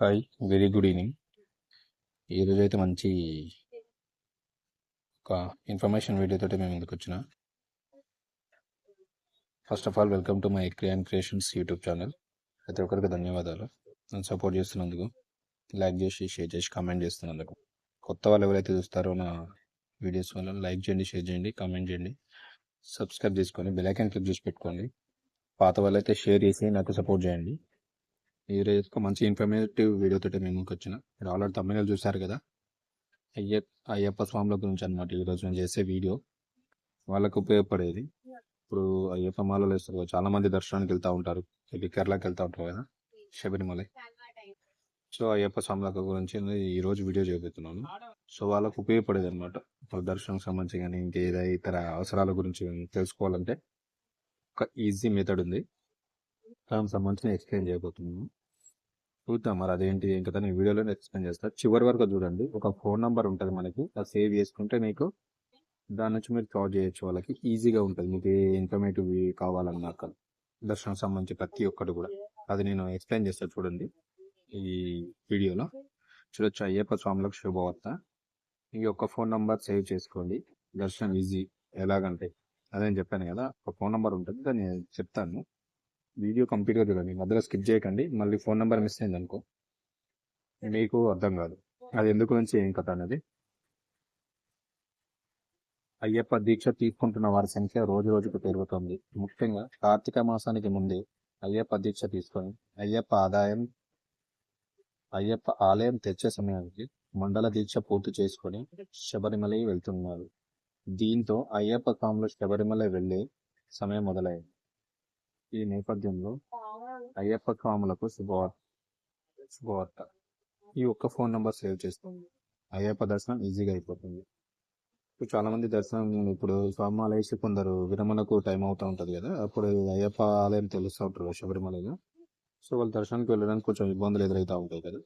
Hi very good evening. ఈరోజు అయితే మంచి ఒక ఇన్ఫర్మేషన్ వీడియోతో మేము ముందుకు వచ్చిన. First of all welcome to my Kriyan creations YouTube channel ప్రతి ఒక్కరికి ధన్యవాదాలు. నన్ను సపోర్ట్ చేస్తున్నందుకు. లైక్ చేసి షేర్ చేసి కామెంట్ చేస్తున్నందుకు. కొత్త వాళ్ళు ఎవరైతే చూస్తారో నా వీడియోస్ వల్ల లైక్ చేయండి షేర్ చేయండి కామెంట్ చేయండి. సబ్స్క్రైబ్ చేసుకొని బెల్ ఐకాన్ క్లిక్ చేసి పెట్టుకోండి. పాత వాళ్ళైతే షేర్ చేసి నాకు సపోర్ట్ చేయండి. ఈరోజు ఒక మంచి ఇన్ఫర్మేటివ్ వీడియోతో మేము వచ్చిన. మీరు ఆల్రెడీ తమిళ చూశారు కదా? అయ్యప్ప అయ్యప్ప స్వాముల గురించి అనమాట ఈరోజు నేను చేసే వీడియో వాళ్ళకు ఉపయోగపడేది. ఇప్పుడు అయ్యప్ప మాలలో వేస్తారు చాలా మంది దర్శనానికి వెళ్తూ ఉంటారు. ఇది కేరళకి వెళ్తూ ఉంటారు కదా? శబరిమల. సో అయ్యప్ప స్వాముల గురించి ఈరోజు ఈ రోజు వీడియో చేయబోతున్నాను. సో వాళ్ళకు ఉపయోగపడేది అనమాట దర్శనం సంబంధించి కానీ ఇంకేదో ఇతర అవసరాల గురించి తెలుసుకోవాలంటే ఒక ఈజీ మెథడ్ ఉంది. దానికి సంబంధించిన ఎక్స్ప్లెయిన్ చేయబోతున్నాను. చూద్దాం మరి అదేంటి ఏం కదా నేను వీడియోలో ఎక్స్ప్లెయిన్ చేస్తా. చివరి వరకు చూడండి ఒక ఫోన్ నెంబర్ ఉంటుంది మనకి అది సేవ్ చేసుకుంటే మీకు దాని నుంచి మీరు కాల్ చేయొచ్చు వాళ్ళకి ఈజీగా ఉంటుంది. మీకు ఏ ఇన్ఫర్మేటివ్ కావాలన్నా దర్శనం సంబంధించి ప్రతి ఒక్కటి కూడా. అది నేను ఎక్స్ప్లెయిన్ చేస్తా చూడండి ఈ వీడియోలో. చూడొచ్చు అయ్యప్ప స్వాములకు శుభవార్త. ఈ ఒక్క ఫోన్ నంబర్ సేవ్ చేసుకోండి. దర్శనం ఈజీ. ఎలాగంటే అదే నేను చెప్పాను కదా ఒక ఫోన్ నంబర్ ఉంటుంది దాన్ని చెప్తాను. వీడియో కంప్లీట్గా చూడండి మధ్యలో స్కిప్ చేయకండి. మళ్ళీ ఫోన్ నెంబర్ మిస్ అయింది అనుకో మీకు అర్థం కాదు. అది ఎందుకు నుంచి ఏం కథ అనేది అయ్యప్ప దీక్ష తీసుకుంటున్న వారి సంఖ్య రోజు రోజుకు పెరుగుతుంది. ముఖ్యంగా కార్తీక మాసానికి ముందే అయ్యప్ప దీక్ష తీసుకొని అయ్యప్ప ఆదాయం అయ్యప్ప ఆలయం తెచ్చే సమయానికి మండల దీక్ష పూర్తి చేసుకొని శబరిమల వెళ్తున్నారు. దీంతో అయ్యప్ప స్వాములు శబరిమల వెళ్ళే సమయం మొదలైంది. ఈ నేపథ్యంలో అయ్యప్ప స్వాములకు శుభవార్త శుభవార్త. ఈ ఒక్క ఫోన్ నంబర్ సేవ్ చేసుకోండి అయ్యప్ప దర్శనం ఈజీగా అయిపోతుంది. ఇప్పుడు చాలా మంది దర్శనం ఇప్పుడు స్వామాలు వేసి కొందరు విరమణకు టైం అవుతూ ఉంటది కదా అప్పుడు అయ్యప్ప ఆలయం తెలుస్తూ ఉంటారు కదా శబరిమలలో. సో వాళ్ళు దర్శనానికి వెళ్ళడానికి కొంచెం ఇబ్బందులు ఎదురవుతూ ఉంటాయి కదా.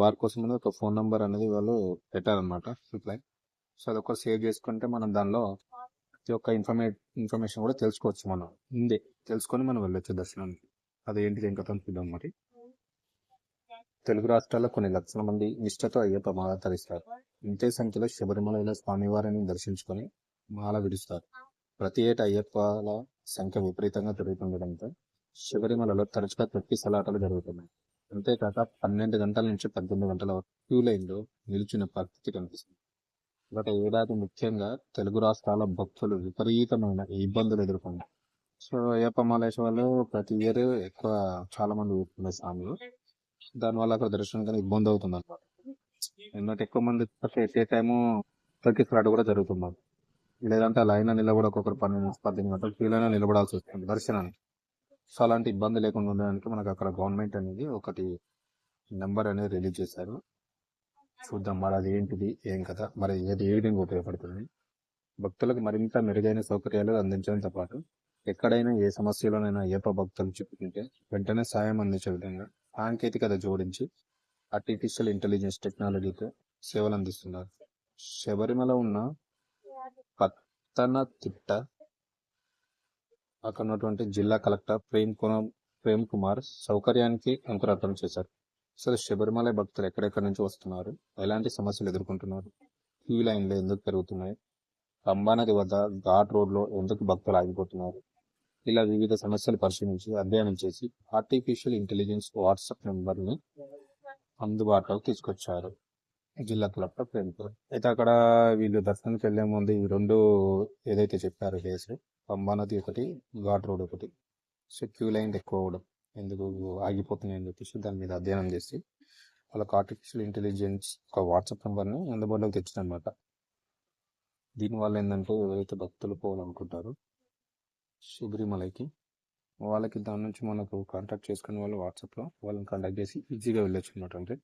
వారి కోసం ఒక ఫోన్ నంబర్ అనేది వాళ్ళు పెట్టారనమాట రిప్లై సో అదొక సేవ్ చేసుకుంటే మనం దానిలో ప్రతి ఒక్క ఇన్ఫర్మే ఇన్ఫర్మేషన్ కూడా తెలుసుకోవచ్చు మనం. ముందే తెలుసుకొని మనం వెళ్ళొచ్చు దర్శనానికి. అదేంటి ఏం కథ చూద్దాం మరి. తెలుగు రాష్ట్రాల్లో కొన్ని లక్షల మంది నిష్ఠతో అయ్యప్ప మాల తరిస్తారు. ఇంతే సంఖ్యలో శబరిమలలో స్వామివారిని దర్శించుకొని మాల విడుస్తారు. ప్రతి ఏటా అయ్యప్పల సంఖ్య విపరీతంగా పెరుగుతుండడంతో శబరిమలలో తరచుగా తొక్కి సలాటలు జరుగుతున్నాయి. అంతేకాక పన్నెండు గంటల నుంచి పద్దెనిమిది గంటల వరకు క్యూ లైన్లో నిలిచిన పరిస్థితి కనిపిస్తుంది. గత ఏడాది ముఖ్యంగా తెలుగు రాష్ట్రాల భక్తులు విపరీతమైన ఇబ్బందులు ఎదుర్కొన్నారు. సో అయ్యప్ప మాలేశ ప్రతి ఇయర్ ఎక్కువ చాలా మంది కూర్చున్నారు స్వాములు దానివల్ల అక్కడ దర్శనం ఇబ్బంది అవుతుంది అనమాట ఎందుకంటే ఎక్కువ మంది ఎట్టే టైము ప్రతి తగ్గిస్తున్నాడు కూడా జరుగుతున్నారు లేదంటే లైన్ నిలబడి ఒక్కొక్కరు పన్నెండు నుంచి పద్దెనిమిది గంటలు ఫీల్ అయినా నిలబడాల్సి వస్తుంది దర్శనానికి. సో అలాంటి ఇబ్బంది లేకుండా ఉండడానికి మనకు అక్కడ గవర్నమెంట్ అనేది ఒకటి నెంబర్ అనేది రిలీజ్ చేశారు. చూద్దాం మరి అది ఏంటిది ఏం కదా మరి ఏది ఏ విధంగా ఉపయోగపడుతుంది. భక్తులకు మరింత మెరుగైన సౌకర్యాలు అందించడంతో పాటు ఎక్కడైనా ఏ సమస్యలోనైనా ఏప భక్తులు చిక్కుకుంటే వెంటనే సాయం అందించే విధంగా సాంకేతికత జోడించి ఆర్టిఫిషియల్ ఇంటెలిజెన్స్ టెక్నాలజీతో సేవలు అందిస్తున్నారు. శబరిమల ఉన్న పత్తన తిట్ట అక్కడ ఉన్నటువంటి జిల్లా కలెక్టర్ ప్రేమ్ కుమార్ ప్రేమ్ కుమార్ సౌకర్యానికి అంకురార్పణ చేశారు. అసలు శబరిమల భక్తులు ఎక్కడెక్కడి నుంచి వస్తున్నారు? ఎలాంటి సమస్యలు ఎదుర్కొంటున్నారు? క్యూ లైన్లు ఎందుకు పెరుగుతున్నాయి? అంబానది వద్ద ఘాట్ రోడ్లో ఎందుకు భక్తులు ఆగిపోతున్నారు? ఇలా వివిధ సమస్యలు పరిశీలించి అధ్యయనం చేసి ఆర్టిఫిషియల్ ఇంటెలిజెన్స్ వాట్సాప్ నెంబర్ని అందుబాటులోకి తీసుకొచ్చారు. జిల్లా కలెక్టర్ ప్రేమ్పూర్ అయితే అక్కడ వీళ్ళు దర్శనానికి వెళ్ళే ముందు ఈ రెండు ఏదైతే చెప్పారో డేస్ పంబానది ఒకటి ఘాట్ రోడ్ ఒకటి. సో క్యూ లైన్ ఎక్కువ అవడం ఎందుకు ఆగిపోతున్నాయని చెప్పేసి దాని మీద అధ్యయనం చేసి వాళ్ళకి ఆర్టిఫిషియల్ ఇంటెలిజెన్స్ ఒక వాట్సాప్ నెంబర్ని అందుబాటులోకి తెచ్చిందనమాట దీనివల్ల ఏంటంటే ఎవరైతే భక్తులు పోవాలనుకుంటారో శబరిమలకి వాళ్ళకి దాని నుంచి మనకు కాంటాక్ట్ చేసుకుని వాళ్ళు వాట్సాప్లో వాళ్ళని కాంటాక్ట్ చేసి ఈజీగా వెళ్ళొచ్చు అనమాట అంటే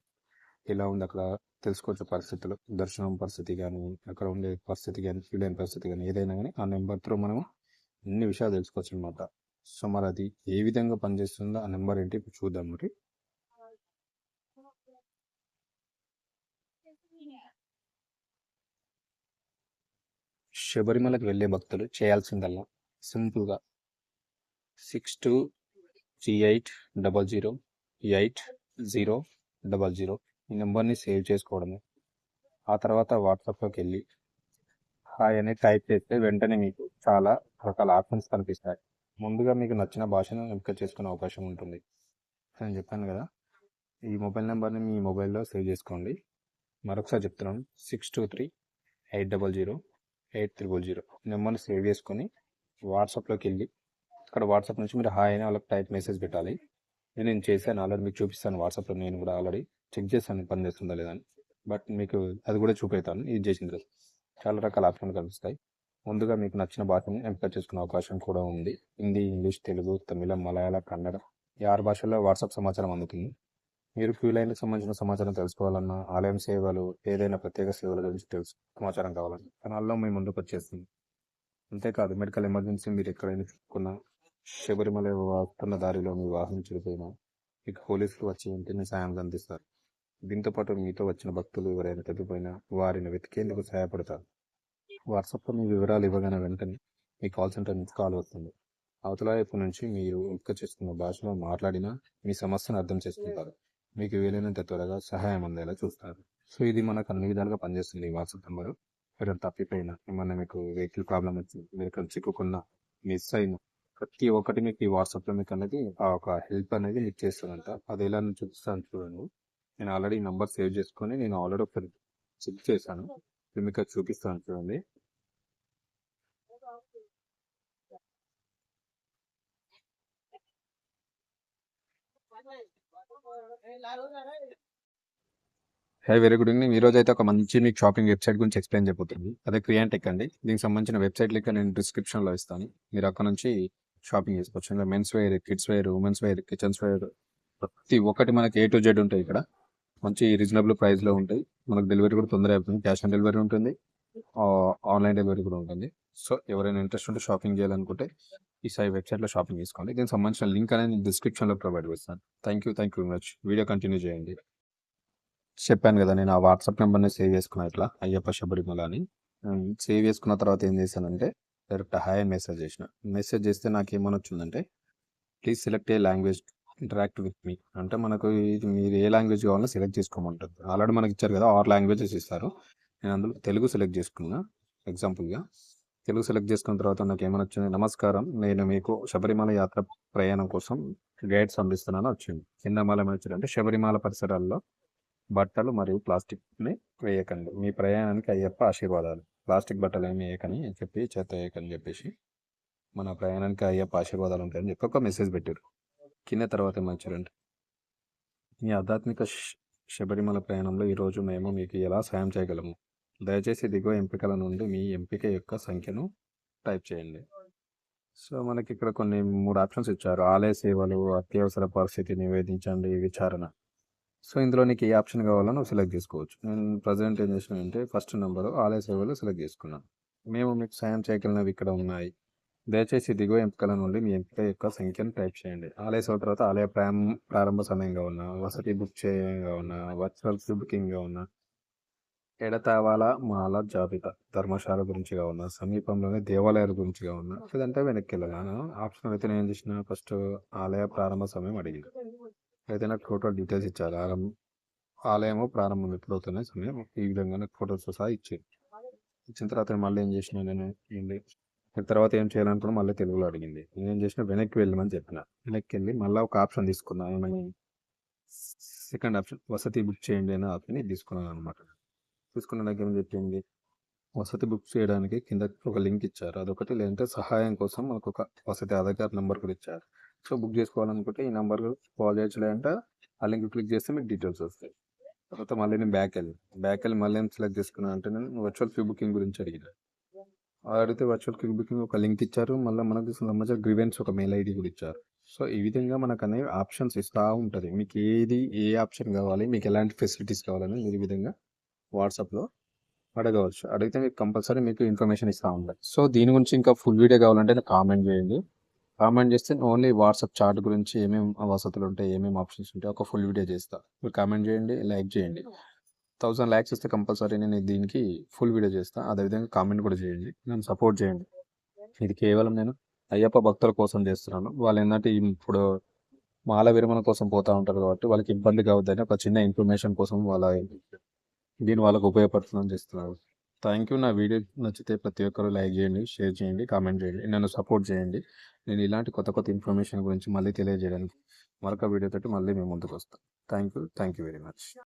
ఎలా ఉంది అక్కడ తెలుసుకోవచ్చు పరిస్థితులు దర్శనం పరిస్థితి కానీ అక్కడ ఉండే పరిస్థితి కానీ క్యూ పరిస్థితి కానీ ఏదైనా కానీ ఆ నెంబర్ త్రూ మనం అన్ని విషయాలు తెలుసుకోవచ్చు అనమాట సో మరి అది ఏ విధంగా పనిచేస్తుందో ఆ నెంబర్ ఏంటి? ఇప్పుడు చూద్దాం మరి. శబరిమలకు వెళ్ళే భక్తులు చేయాల్సిందల్లా. సింపుల్గా. Six two three eight double zero eight zero double zero ఈ నెంబర్ని సేవ్ చేసుకోవడమే. ఆ తర్వాత వాట్సాప్లోకి వెళ్ళి హాయ్ అని టైప్ చేస్తే వెంటనే మీకు చాలా రకాల ఆప్షన్స్ కనిపిస్తాయి. ముందుగా మీకు నచ్చిన భాషను ఎంపిక చేసుకునే అవకాశం ఉంటుంది. నేను చెప్పాను కదా? ఈ మొబైల్ నెంబర్ని మీ మొబైల్లో సేవ్ చేసుకోండి. మరొకసారి చెప్తున్నాను. Six two three eight double zero eight triple zero నెంబర్ని సేవ్ చేసుకొని వాట్సాప్లోకి వెళ్ళి అక్కడ వాట్సాప్ నుంచి మీరు హాయ్ అని వాళ్ళకి టైప్ మెసేజ్ పెట్టాలి. నేను చేశాను. ఆల్రెడీ మీకు చూపిస్తాను వాట్సాప్లో. నేను కూడా ఆల్రెడీ చెక్ చేస్తాను పని చేస్తుందా లేదా అని. బట్ మీకు అది కూడా చూపెడతాను. ఇది చేసిన తర్వాత చాలా రకాల ఆప్షన్లు కనిపిస్తాయి. ముందుగా మీకు నచ్చిన భాషను ఎంపిక చేసుకునే అవకాశం కూడా ఉంది. హిందీ ఇంగ్లీష్ తెలుగు తమిళం మలయాళ కన్నడ ఈ ఆరు భాషల్లో వాట్సాప్ సమాచారం అందుతుంది. మీరు క్యూ లైన్లకు సంబంధించిన సమాచారం తెలుసుకోవాలన్నా ఆలయం సేవలు ఏదైనా ప్రత్యేక సేవల గురించి తెలుసు సమాచారం కావాలన్నా కణాల్లో మీ ముందుకు వచ్చేస్తుంది. అంతేకాదు మెడికల్ ఎమర్జెన్సీ మీరు ఎక్కడైనా చిక్కుకున్నా శబరిమల వస్తున్న దారిలో మీ వాహనం చెడిపోయినా మీకు పోలీసులు వచ్చి వెంటనే సాయం అందిస్తారు. దీంతో పాటు మీతో వచ్చిన భక్తులు ఎవరైనా తప్పిపోయినా వారిని వెతికేందుకు సహాయపడతారు. వాట్సాప్లో మీ వివరాలు ఇవ్వగానే వెంటనే మీ కాల్ సెంటర్ నుంచి కాల్ వస్తుంది. అవతల వైపు నుంచి మీరు ఎంపిక చేసుకున్న భాషలో మాట్లాడినా మీ సమస్యను అర్థం చేసుకుంటారు. మీకు వీలైనంత త్వరగా సహాయం అందేలా చూస్తారు. సో ఇది మనకు అన్ని విధాలుగా పనిచేస్తుంది ఈ వాట్సాప్ నెంబరు. మీరు తప్పిపోయినా ఏమన్నా మీకు వెహికల్ ప్రాబ్లం వచ్చి మీరు ఇక్కడ చిక్కుకున్నా మిస్ అయిన ప్రతి ఒక్కటి మీకు ఈ వాట్సాప్లో మీకు అనేది ఆ ఒక హెల్ప్ అనేది మీకు చేస్తుందంట. అది ఎలా చూపిస్తాను చూడండి. నేను ఆల్రెడీ నంబర్ సేవ్ చేసుకొని నేను ఆల్రెడీ ఒకసారి చెక్ చేశాను. మీకు అది చూపిస్తాను చూడండి హే వెరీ గుడ్ ఈవినింగ్ ఈ రోజు అయితే ఒక మంచి మీకు షాపింగ్ వెబ్సైట్ గురించి ఎక్స్ప్లెయిన్ చేయబోతుంది అదే క్రియాంటెక్ అండి. దీనికి సంబంధించిన వెబ్సైట్ లింక్ నేను డిస్క్రిప్షన్లో ఇస్తాను. మీరు అక్కడ నుంచి షాపింగ్ చేసుకోవచ్చు. ఇంకా men's wear kids wear women's wear kitchen's wear ప్రతి ఒక్కటి మనకి ఏ టు జెడ్ ఉంటాయి ఇక్కడ. మంచి రీజనబుల్ ప్రైస్లో ఉంటాయి. మనకు డెలివరీ కూడా తొందరగా అవుతుంది క్యాష్ ఆన్ డెలివరీ ఉంటుంది. ఆన్లైన్ డెలివరీ కూడా ఉంటుంది. సో ఎవరైనా ఇంట్రెస్ట్ ఉంటే షాపింగ్ చేయాలనుకుంటే ఈ సై వెబ్సైట్లో షాపింగ్ చేసుకోండి. దీనికి సంబంధించిన లింక్ అనేది నేను డిస్క్రిప్షన్లో ప్రొవైడ్ చేస్తాను. Thank you thank you very much video continue చేయండి. చెప్పాను కదా నేను ఆ వాట్సాప్ నెంబర్ని సేవ్ చేసుకున్నా ఇట్లా అయ్యప్ప శబరిమల అని. సేవ్ చేసుకున్న తర్వాత ఏం చేశానంటే డైరెక్ట్ హాయ్ మెసేజ్ చేసిన. మెసేజ్ చేస్తే నాకు ఏమని వచ్చిందంటే please select a language interact with me అంటే మనకు ఇది మీరు ఏ లాంగ్వేజ్ కావాలో సెలెక్ట్ చేసుకోమంటుంది. ఆల్రెడీ మనకి ఇచ్చారు కదా ఆరు లాంగ్వేజెస్ ఇస్తారు. నేను అందులో తెలుగు సెలెక్ట్ చేసుకున్నా. ఎగ్జాంపుల్గా తెలుగు సెలెక్ట్ చేసుకున్న తర్వాత నాకు ఏమైనా వచ్చింది? నమస్కారం నేను మీకు శబరిమల యాత్ర ప్రయాణం కోసం గైడ్స్ అందిస్తున్నాను వచ్చింది. కింద మళ్ళీ ఏమైనా అంటే శబరిమల పరిసరాల్లో బట్టలు మరియు ప్లాస్టిక్ని వేయకండి. మీ ప్రయాణానికి అయ్యప్ప ఆశీర్వాదాలు. ప్లాస్టిక్ బట్టలు ఏమి వేయకని చెప్పి చేత వేయకని చెప్పేసి మన ప్రయాణానికి అయ్యప్ప ఆశీర్వాదాలు ఉంటాయని చెప్పి ఒక మెసేజ్ పెట్టారు. కింద తర్వాత ఏమంటారంటే మీ ఆధ్యాత్మిక శ- శబరిమల ప్రయాణంలో ఈరోజు మేము మీకు ఎలా సాయం చేయగలము? దయచేసి దిగువ ఎంపికల నుండి మీ ఎంపిక యొక్క సంఖ్యను టైప్ చేయండి. సో మనకి ఇక్కడ కొన్ని మూడు ఆప్షన్స్ ఇచ్చారు. ఆలయ సేవలు అత్యవసర పరిస్థితి నివేదించండి విచారణ. సో ఇందులో నీకు ఏ ఆప్షన్ కావాలో నువ్వు సెలెక్ట్ చేసుకోవచ్చు. నేను ప్రజెంట్ ఏం చేసినానంటే ఫస్ట్ నెంబర్ ఆలయ సేవలు సెలెక్ట్ చేసుకున్నాను. మేము మీకు సాయం చేయగలిగినవి ఇక్కడ ఉన్నాయి. దయచేసి దిగువ ఎంపికల నుండి మీ ఎంపిక యొక్క సంఖ్యను టైప్ చేయండి. ఆలయ సేవ తర్వాత ఆలయ ప్రారం ప్రారంభ సమయంగా ఉన్న వసతి బుక్ చేయంగా ఉన్న వర్చువల్ బుకింగ్గా ఉన్న ఎడతావాల మాల జాబితా ధర్మశాల గురించిగా ఉన్న సమీపంలోనే దేవాలయాల గురించిగా ఉన్న లేదంటే వెనక్కి వెళ్ళగాను ఆప్షన్ అయితే నేను ఏం చేసిన? ఫస్ట్ ఆలయ ప్రారంభ సమయం అడిగింది. అయితే నాకు టోటల్ డీటెయిల్స్ ఇచ్చారు. ఆలయం ఆలయము ప్రారంభం ఎప్పుడవుతున్నాయి సమయం ఈ విధంగా నాకు ఫోటోస్ సహా ఇచ్చింది ఇచ్చిన తర్వాత మళ్ళీ ఏం చేసిన? నేను ఏంటి? తర్వాత ఏం చేయాలనుకున్నా మళ్ళీ తెలుగులో అడిగింది. నేను ఏం చేసిన వెనక్కి వెళ్ళమని చెప్పిన. వెనక్కి వెళ్ళి మళ్ళీ ఒక ఆప్షన్ తీసుకున్నా. ఏమని సెకండ్ ఆప్షన్ వసతి బుక్ చేయండి అనే ఆప్షన్ తీసుకున్నాను అనమాట తీసుకున్న నాకు ఏం చెప్పింది? వసతి బుక్ చేయడానికి కింద ఒక లింక్ ఇచ్చారు. అదొకటి లేదంటే సహాయం కోసం మనకు ఒక వసతి ఆధార్ కార్డ్ నెంబర్ కూడా ఇచ్చారు. సో బుక్ చేసుకోవాలనుకుంటే ఈ నెంబర్ కాల్ చేయొచ్చు లేదంటే ఆ లింక్ క్లిక్ చేస్తే మీకు డీటెయిల్స్ వస్తాయి. తర్వాత మళ్ళీ నేను బ్యాక్ వెళ్ళి బ్యాక్ వెళ్ళి మళ్ళీ ఏం సెలెక్ట్ చేసుకున్నాను అంటే నేను వర్చువల్ క్యూ బుకింగ్ గురించి అడిగిన. అడిగితే వర్చువల్ క్విక్ బుకింగ్ ఒక లింక్ ఇచ్చారు. మళ్ళీ మనకు సంబంధించిన గ్రివెన్స్ ఒక మెయిల్ ఐడి కూడా ఇచ్చారు. సో ఈ విధంగా మనకు అనేవి ఆప్షన్స్ ఇస్తూ ఉంటుంది. మీకు ఏది ఏ ఆప్షన్ కావాలి మీకు ఎలాంటి ఫెసిలిటీస్ కావాలని మీరు ఈ విధంగా వాట్సాప్లో అడగవచ్చు. అడిగితే మీకు కంపల్సరీ మీకు ఇన్ఫర్మేషన్ ఇస్తూ ఉంటుంది. సో దీని గురించి ఇంకా ఫుల్ వీడియో కావాలంటే కామెంట్ చేయండి. కామెంట్ చేస్తే ఓన్లీ వాట్సాప్ చాట్ గురించి ఏమేమి వసతులు ఉంటాయి ఏమేమి ఆప్షన్స్ ఉంటాయి ఒక ఫుల్ వీడియో చేస్తా. మీరు కామెంట్ చేయండి లైక్ చేయండి. థౌసండ్ ల్యాక్స్ ఇస్తే కంపల్సరీ నేను దీనికి ఫుల్ వీడియో చేస్తాను అదేవిధంగా కామెంట్ కూడా చేయండి. నన్ను సపోర్ట్ చేయండి. ఇది కేవలం నేను అయ్యప్ప భక్తుల కోసం చేస్తున్నాను. వాళ్ళు ఏంటంటే ఇప్పుడు మాల విరమణ కోసం పోతూ ఉంటారు కాబట్టి వాళ్ళకి ఇబ్బంది కావద్దని ఒక చిన్న ఇన్ఫర్మేషన్ కోసం వాళ్ళ దీని వాళ్ళకు ఉపయోగపడుతుందని చేస్తున్నారు. థ్యాంక్ యూ నా వీడియో నచ్చితే ప్రతి ఒక్కరు లైక్ చేయండి షేర్ చేయండి కామెంట్ చేయండి నన్ను సపోర్ట్ చేయండి. నేను ఇలాంటి కొత్త కొత్త ఇన్ఫర్మేషన్ గురించి మళ్ళీ తెలియజేయడానికి మరొక వీడియో తోటి మళ్ళీ మేము ముందుకు వస్తాం. Thank you thank you very much